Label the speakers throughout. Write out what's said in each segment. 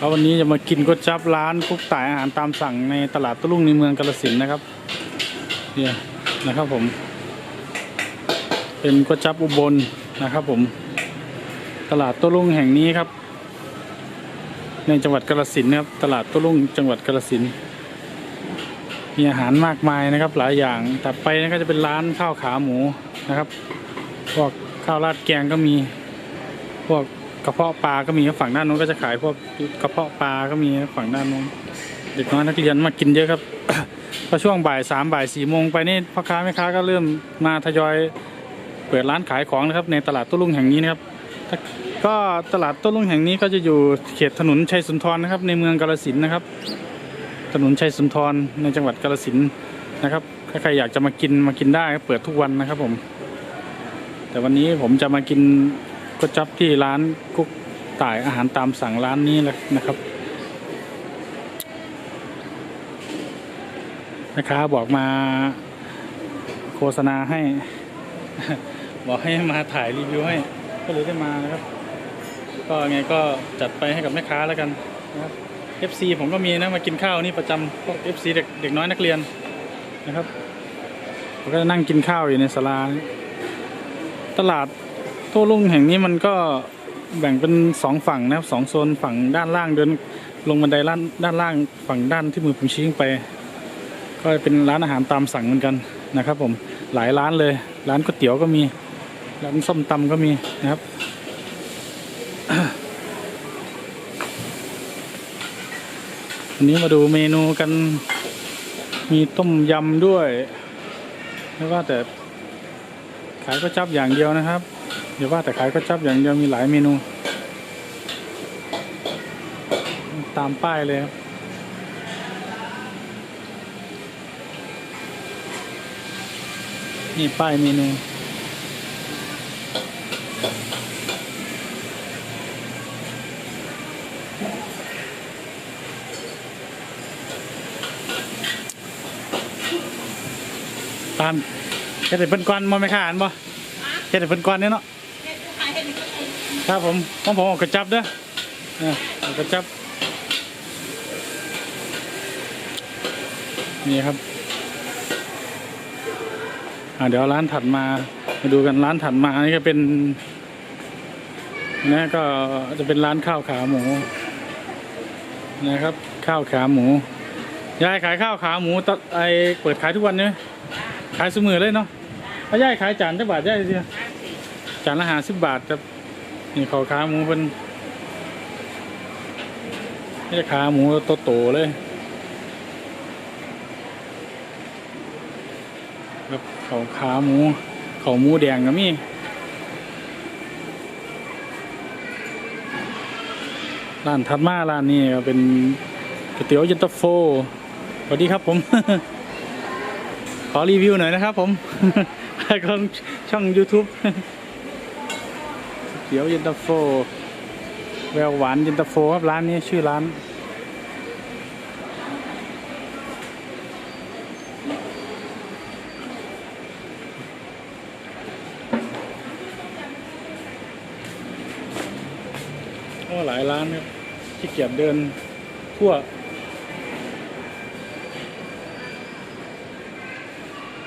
Speaker 1: แล้ววันนี้จะมากินก๋วยจั๊บร้านกุ๊กต่ายอาหารตามสั่งในตลาดตะลุงในเมืองกาฬสินนะครับเนี่ยนะครับผม เป็นก๋วยจั๊บอุบลนะครับ ผม ตลาดตะลุงแห่งนี้ครับ ในจังหวัดกาฬสินนะครับ ตลาดตะลุงจังหวัดกาฬสินมีอาหารมากมายนะครับ หลายอย่างแต่ไปนั่นก็จะเป็นร้านข้าวขาหมูนะครับพวกข้าวราดแกงก็มีพวก กระเพาะปลาก็มีฝั่งด้านนู้นก็จะขายพวกกระเพาะปลาก็มีฝั่งด้านนู้นเด็กน้อยนักเรียนมากินเยอะครับพอช่วงบ่ายสามบ่ายสี่โมงไปนี่พ่อค้าแม่ค้าก็เริ่มมาทยอยเปิดร้านขายของนะครับในตลาดโต้รุ่งแห่งนี้นะครับก็ตลาดโต้รุ่งแห่งนี้ก็จะอยู่เขตถนนชัยสุนทรนะครับ ในเมืองกาฬสินนะครับ ถนนชัยสุนทรในจังหวัดกาฬสินนะครับถ้าใครอยากจะมากินมากินได้เปิดทุกวันนะครับผม แต่วันนี้ผมจะมากิน ก๋วยจั๊บที่ร้านกุ๊กต่ายอาหารตามสั่งร้านนี้แหละนะครับแม่ค้าบอกมาโฆษณาให้ บอกให้มาถ่ายรีวิวให้ ก็เลยได้มานะครับ ก็ไงก็จัดไปให้กับแม่ค้าแล้วกันนะครับ FC ผมก็มีนะมากินข้าวนี่ประจำพวก FC เด็กเด็กน้อยนักเรียนนะครับผมก็จะนั่งกินข้าวอยู่ในศาลาตลาด โต้รุ่งแห่งนี้มันก็แบ่งเป็นสองฝั่งนะครับสองโซนฝั่งด้านล่างเดินลงบันไดด้านด้านล่างฝั่งด้านที่มือผมชี้ไป ก็เป็นร้านอาหารตามสั่งเหมือนกันนะครับ ผมหลายร้านเลย ร้านก๋วยเตี๋ยวก็มีร้านส้มตำก็มีนะครับวันนี้มาดูเมนูกัน มีต้มยำด้วยไม่ว่าแต่ขายก๋วยจั๊บอย่างเดียวนะครับ เดี๋ยวว่าแต่ขายก๋วยจั๊บอย่างเดียวมีหลายเมนู ตามป้ายเลยครับนี่ป้ายเมนูตามแค่แต่เป็นก้อนมาไม่ขาอันบ่แค่แต่เป็นก้อนเนี่ยเนาะ ครับผมของผมเอากระจับเด้อออเอากระจับ นี่ครับอ่าเดี๋ยวร้านถัดมามาดูกันร้านถัดมานี่ก็เป็นนะก็จะเป็นร้านข้าวขาหมูนะครับ ข้าวขาหมูยายขายข้าวขาหมูตะไอเปิดขายทุกวันเนี่ยขายสมือเลยเนาะถ้ายายขายจานจักบาทยายเสียจานละห้าสิบบาทครับ นี่เขาขาหมูเป็นนี่ขาหมูโตๆเลยแบบเขาขาหมู เขาหมูแดงก็มีร้านถัดมาร้านนี้เป็นก๋วยเตี๋ยวเย็นตาโฟสวัสดีครับผม ขอรีวิวหน่อยนะครับผม ช่องช่อง YouTube เดี๋ยวเย็นตาโฟ แววหวานเย็นตาโฟครับร้านนี้ชื่อร้านโอ้หลายร้านครับที่เกียจเดินทั่ว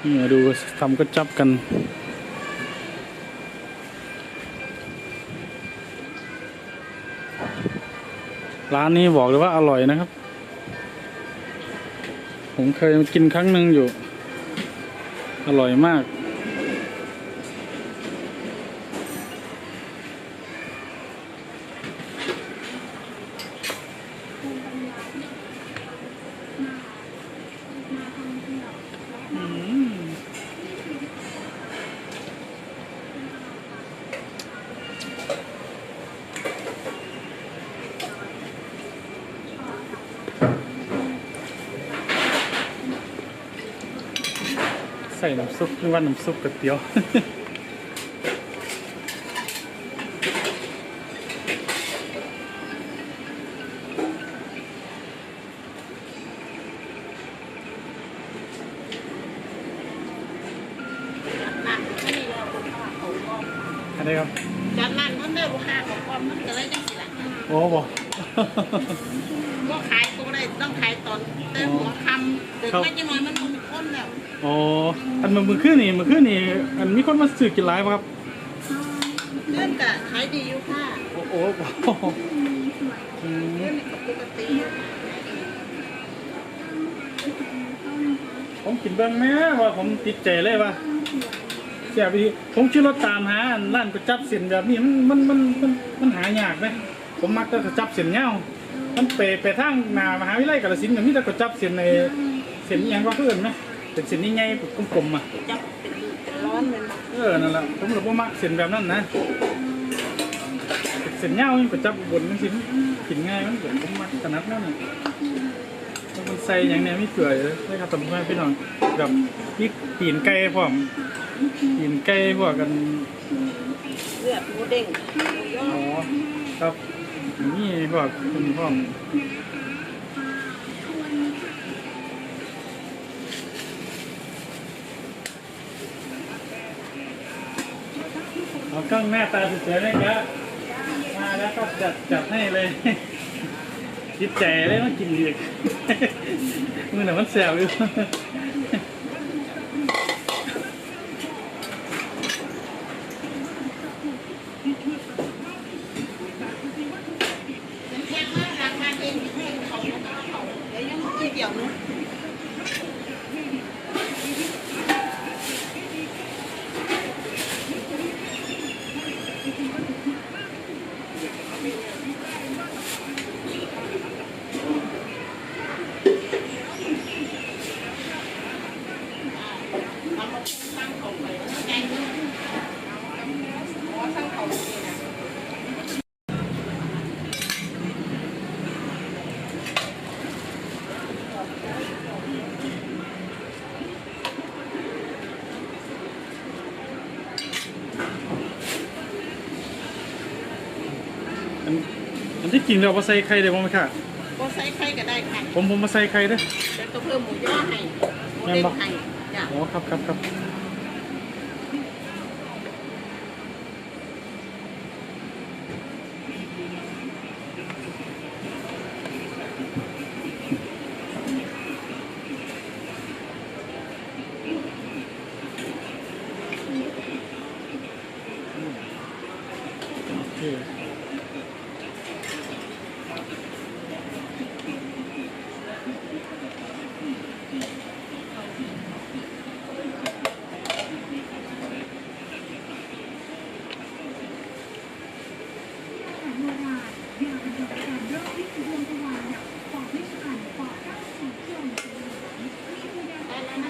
Speaker 1: นี่มาดูทำก็จับกัน ร้านนี้บอกเลยว่าอร่อยนะครับ ผมเคยกินครั้งหนึ่งอยู่ อร่อยมาก ใส่น้ำซุปนึกว่าน้ำซุปก๋วยเตี๋ยวอันนี้ครับ
Speaker 2: จากนั้นมันได้ลูกค้าของความมันก็เลยจังสิล่ะ
Speaker 1: โอ้บอก
Speaker 2: ก็ขายก็บ่ได้ต้องขายตอนแต่หัวคำแต่
Speaker 1: ครับ
Speaker 2: ไม่ยังน้อยมันบ่มี คนแล้ว
Speaker 1: อ๋ออันมันมือขึ้นนี่มือขึ้นนี่อันมีคนมาซื้อกินหลายป่ะครับ
Speaker 2: เรื่องกะขายดีอยู่ค่ะ
Speaker 1: โอ้โหอืม
Speaker 2: เรื่องนี้ก็ปกติ
Speaker 1: ผมกินเบ้างแม่ว่าผมติดใจเลยว่าเสียไปทีผมชื่อรถตามหาอันร้านก๋วยจับเส้นแบบนี้มันมันมันมันมันหายากไหมผมมักแต่ก๋วยจับเส้นเงามันไปไปทางหนามหาวิทยาลัยกาฬสินธุ์ก็มีแต่ก๋วยจับเส้นใน เส้นอิหยังก็เพื่อนไหมเป็นเส้นนี่ไงกลมๆอะ
Speaker 2: จับเป็นเป็นร้อนเป็นบ่
Speaker 1: เออนั่นแหละผมเลยบ่มักเส้นแบบนั้นนะเส้นเงานี่ก๋วยจับบนมันสิมันกินง่ายมันผมผมมักขนาดนั้นนี่แล้วมันใส่อย่างเนี้ยไม่เกลือเลยใช่ครับท่านผู้ชมพี่น้องกับพริกตีนไก่พร้อมตีนไก่พวกกัน
Speaker 2: เลือดหมูเด้งหมูยอ
Speaker 1: อ๋อครับนี่พวกคุณพร้อ มเอากล้องหน้าตาสวยๆเลยครับมาแล้วก็จัดจัดให้เลยจิตใจเลยมันกินดีกมือหน่ะมันแสบอยู่
Speaker 2: เดี๋ยวยังกินเดียวนึง
Speaker 1: ที่จริงเรามาใส่ไข่ได้บ้างไหมค่ะ
Speaker 2: ก็ใส่ไข่ก็ได้ค่ะ
Speaker 1: ผมผมมาใส่ไข่เด้อ
Speaker 2: แล้วก็เพิ่มหมูยอให้หมูเด้งให้จ้ะ
Speaker 1: อ๋อครับครับครับ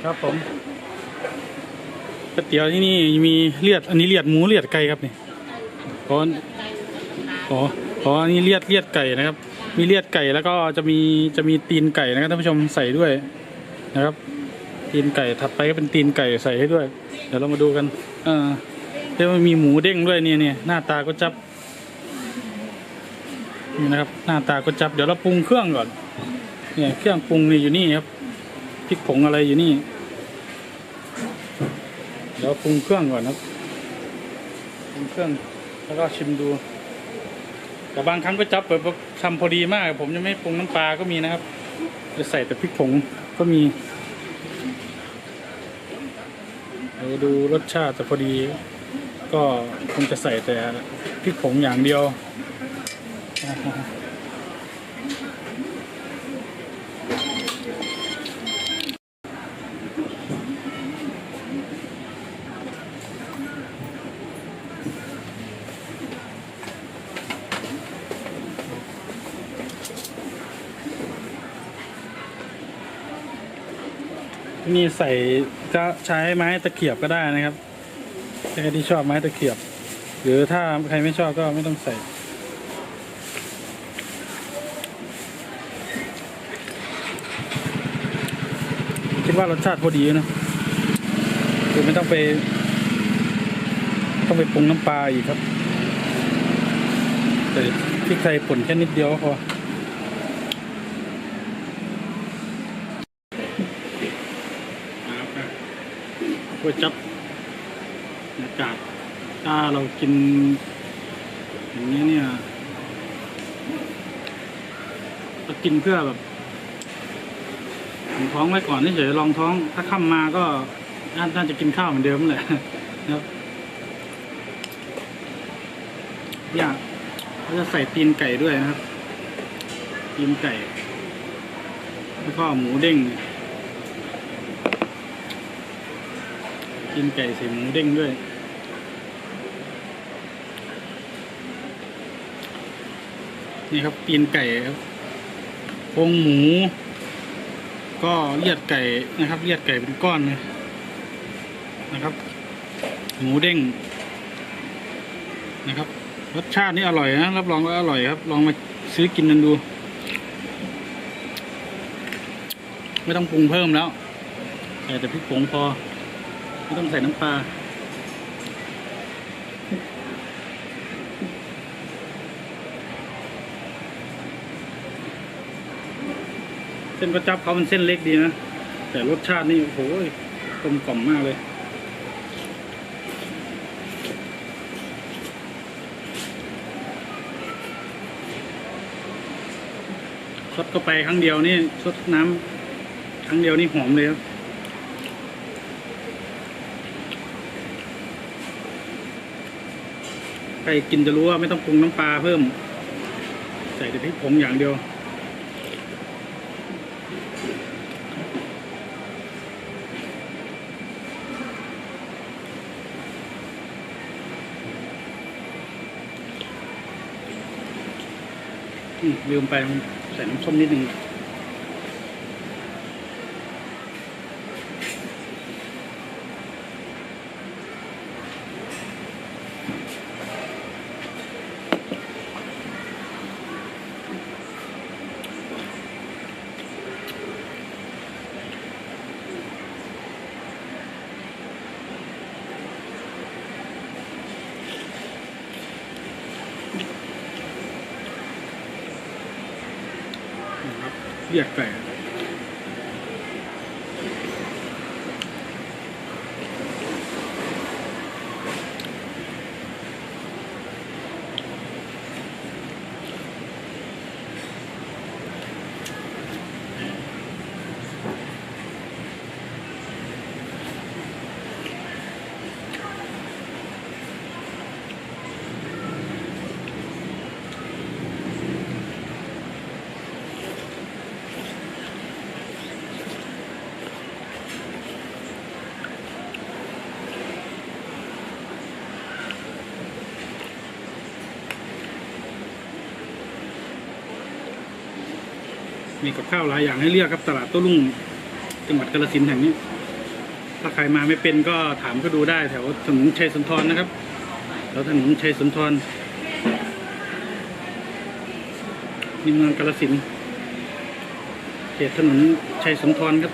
Speaker 1: ครับผมก๋วยเตี๋ยวที่นี่มีเลือดอันนี้เลือดหมูเลือดไก่ครับนี่อ๋ออ๋ออ๋ออันนี้เลือดเลือดไก่นะครับ มีเลือดไก่แล้วก็จะมีจะมีตีนไก่นะครับท่านผู้ชมใส่ด้วยนะครับ ตีนไก่ถัดไปก็เป็นตีนไก่ใส่ให้ด้วย เดี๋ยวเรามาดูกันเอ่าเดี๋ยวมีหมูเด้งด้วยเนี่ยเนี่ยหน้าตาก็จับนี่นะครับ หน้าตาก็จับเดี๋ยวเราปรุงเครื่องก่อนเนี่ยเครื่องปรุงนี่อยู่นี่ครับพริกผงอะไรอยู่นี่ ดี๋ยวปรุงเครื่องก่อนครับปรุงเครื่องแล้วก็ชิมดู แต่บางครั้งก็จับแบบทำพอดีมาก ผมจะไม่ปรุงน้ำปลาก็มีนะครับ จะใส่แต่พริกผงก็มีเดี๋ยวดูรสชาติแต่พอดี ก็คงจะใส่แต่พริกผงอย่างเดียว นี่ใส่จะใช้ไม้ตะเกียบก็ได้นะครับใครที่ชอบไม้ตะเกียบ หรือถ้าใครไม่ชอบก็ไม่ต้องใส่คิดว่ารสชาติพอดีนะคือไม่ต้องไป ต้องไปปรุงน้ำปลาอีกครับแต่พริกไทยป่นแค่นิดเดียวก็พอ ก๋วยจับอากาศถ้าเรากิน อย่างนี้เนี่ยก็กินเพื่อแบบท้องไว้ก่อนเฉยลองท้อง ถ้าค่ำมาก็น่าจะกินข้าวเหมือนเดิมแหละนะครับอยากเขาจะใส่ตีนไก่ด้วยนะครับตีนไก่ แล้วก็หมูเด้ง ตีนไก่ใส่หมูเด้งด้วย นี่ครับตีนไก่ครับโครงหมู ก็เลียดไก่นะครับเลียดไก่เป็นก้อนนะครับ หมูเด้งนะครับ รสชาตินี่อร่อยนะรับรองว่าอร่อยครับ ลองมาซื้อกินกันดู ไม่ต้องปรุงเพิ่มแล้วใส่แต่พริกผงพอ ไม่ต้องใส่น้ำปลาเส้นประจับเขามันเส้นเล็กดีนะ แต่รสชาตินี่โอ้โหกลมกล่อมมากเลยซดเข้าไปครั้งเดียวนี่ซดน้ำครั้งเดียวนี่หอมเลยครับ ใครกินจะรู้ว่าไม่ต้องปรุงน้ำปลาเพิ่ม ใส่แต่พริกผงอย่างเดียว ลืมไปใส่น้ำส้มนิดนึง นะ มีกับข้าวหลายอย่างให้เลือกครับตลาดโต้รุ่งจังหวัดกาฬสินธุ์แห่งนี้ ถ้าใครมาไม่เป็นก็ถามก็ดูได้แถวถนนชัยสุนทรนะครับแถวถนนชัยสุนทรในเมืองกาฬสินธุ์เขตถนนชัยสุนทรครับ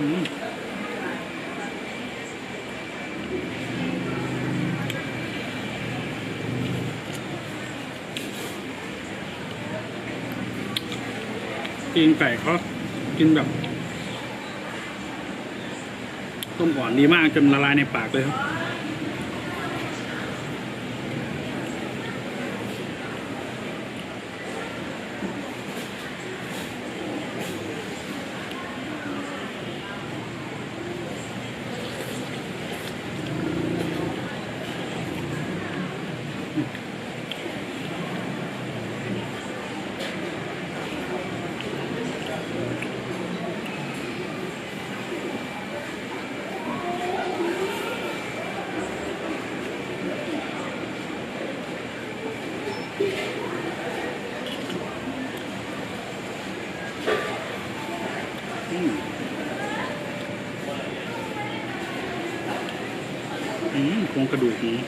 Speaker 1: กินไก่เขากินแบบ ต้มก่อนดีมากจนละลายในปากเลยครับ กระดูกนี้